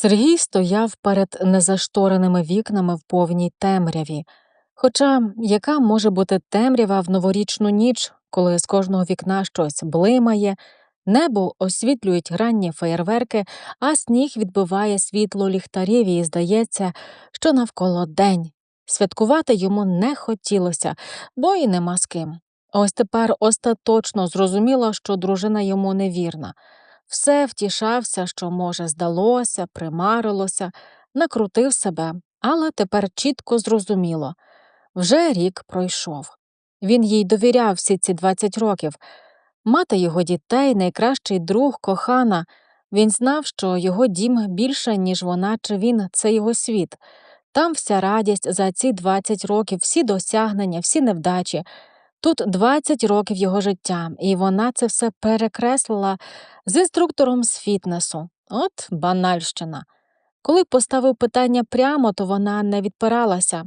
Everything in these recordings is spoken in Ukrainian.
Сергій стояв перед незаштореними вікнами в повній темряві. Хоча яка може бути темрява в новорічну ніч, коли з кожного вікна щось блимає, небо освітлюють ранні феєрверки, а сніг відбиває світло ліхтарів і здається, що навколо день. Святкувати йому не хотілося, бо й нема з ким. Ось тепер остаточно зрозуміло, що дружина йому невірна. Все втішався, що, може, здалося, примарилося, накрутив себе, але тепер чітко зрозуміло вже рік пройшов. Він їй довіряв всі ці 20 років. Мати його дітей, найкращий друг, кохана. Він знав, що його дім більше, ніж вона чи він це його світ. Там вся радість за ці 20 років, всі досягнення, всі невдачі. Тут 20 років його життя, і вона це все перекреслила з інструктором з фітнесу. От банальщина. Коли поставив питання прямо, то вона не відпиралася.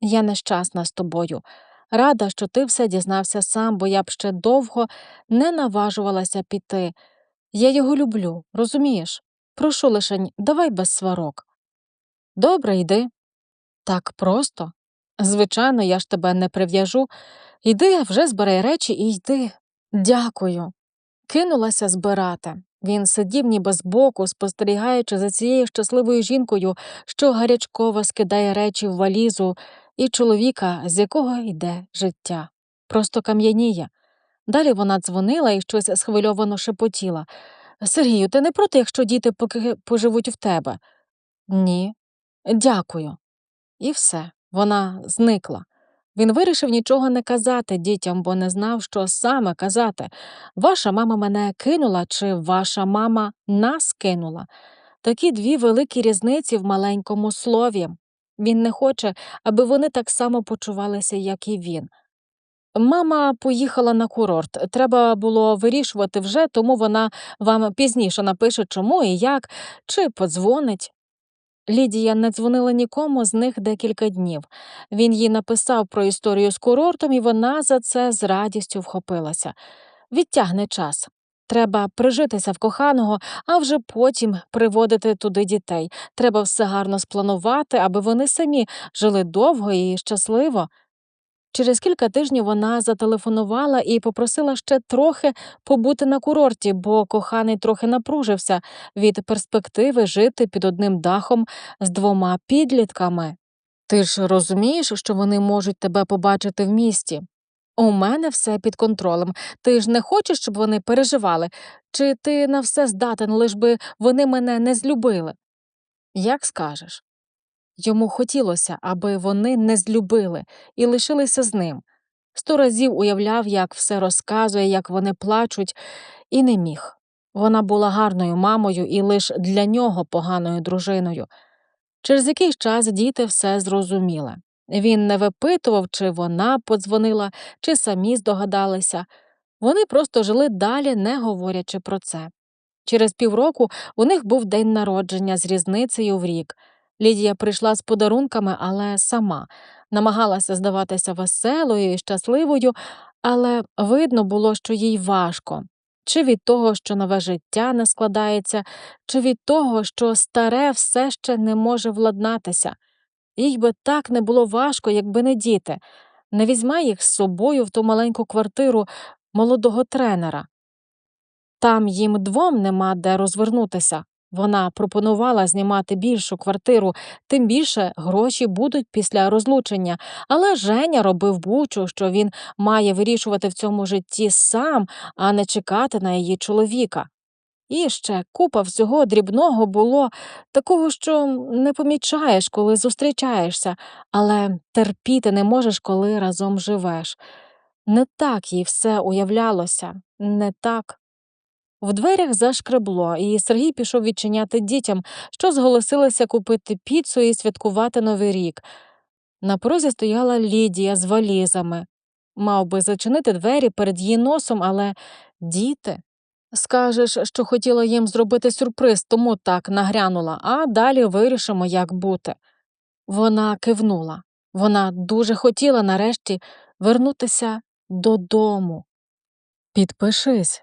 Я нещасна з тобою. Рада, що ти все дізнався сам, бо я б ще довго не наважувалася піти. Я його люблю, розумієш? Прошу лишень, давай без сварок. Добре, йди. Так просто. Звичайно, я ж тебе не прив'яжу. Йди, вже збирай речі і йди. Дякую. Кинулася збирати. Він сидів ніби збоку, спостерігаючи за цією щасливою жінкою, що гарячково скидає речі в валізу, і чоловіка, з якого йде життя. Просто кам'яніє. Далі вона дзвонила і щось схвильовано шепотіла. Сергію, ти не проти, якщо діти поки поживуть в тебе? Ні. Дякую. І все, вона зникла. Він вирішив нічого не казати дітям, бо не знав, що саме казати. Ваша мама мене кинула, чи ваша мама нас кинула. Такі дві великі різниці в маленькому слові. Він не хоче, аби вони так само почувалися, як і він. Мама поїхала на курорт. Треба було вирішувати вже, тому вона вам пізніше напише, чому і як, чи подзвонить. Лідія не дзвонила нікому з них декілька днів. Він їй написав про історію з курортом, і вона за це з радістю вхопилася. Відтягне час. Треба прижитися в коханого, а вже потім приводити туди дітей. Треба все гарно спланувати, аби вони самі жили довго і щасливо. Через кілька тижнів вона зателефонувала і попросила ще трохи побути на курорті, бо коханий трохи напружився від перспективи жити під одним дахом з двома підлітками. Ти ж розумієш, що вони можуть тебе побачити в місті? У мене все під контролем. Ти ж не хочеш, щоб вони переживали, чи ти на все здатен, лиш би вони мене не злюбили? Як скажеш. Йому хотілося, аби вони не злюбили і лишилися з ним. Сто разів уявляв, як все розказує, як вони плачуть, і не міг. Вона була гарною мамою і лише для нього поганою дружиною. Через якийсь час діти все зрозуміли. Він не випитував, чи вона подзвонила, чи самі здогадалися. Вони просто жили далі, не говорячи про це. Через півроку у них був день народження з різницею в рік. Лідія прийшла з подарунками, але сама намагалася здаватися веселою і щасливою, але видно було, що їй важко чи від того, що нове життя не складається, чи від того, що старе все ще не може владнатися. Їй би так не було важко, якби не діти. Не візьме їх з собою в ту маленьку квартиру молодого тренера. Там їм двом нема де розвернутися. Вона пропонувала знімати більшу квартиру, тим більше гроші будуть після розлучення, але Женя робив бучу, що він має вирішувати в цьому житті сам, а не чекати на її чоловіка. І ще купа всього дрібного було, такого, що не помічаєш, коли зустрічаєшся, але терпіти не можеш, коли разом живеш. Не так їй все уявлялося, не так. В дверях зашкребло, і Сергій пішов відчиняти дітям, що зголосилися купити піцу і святкувати Новий рік. На порозі стояла Лідія з валізами. Мав би зачинити двері перед її носом, але діти. Скажеш, що хотіла їм зробити сюрприз, тому так нагрянула, а далі вирішимо, як бути. Вона кивнула. Вона дуже хотіла нарешті вернутися додому. Підпишись,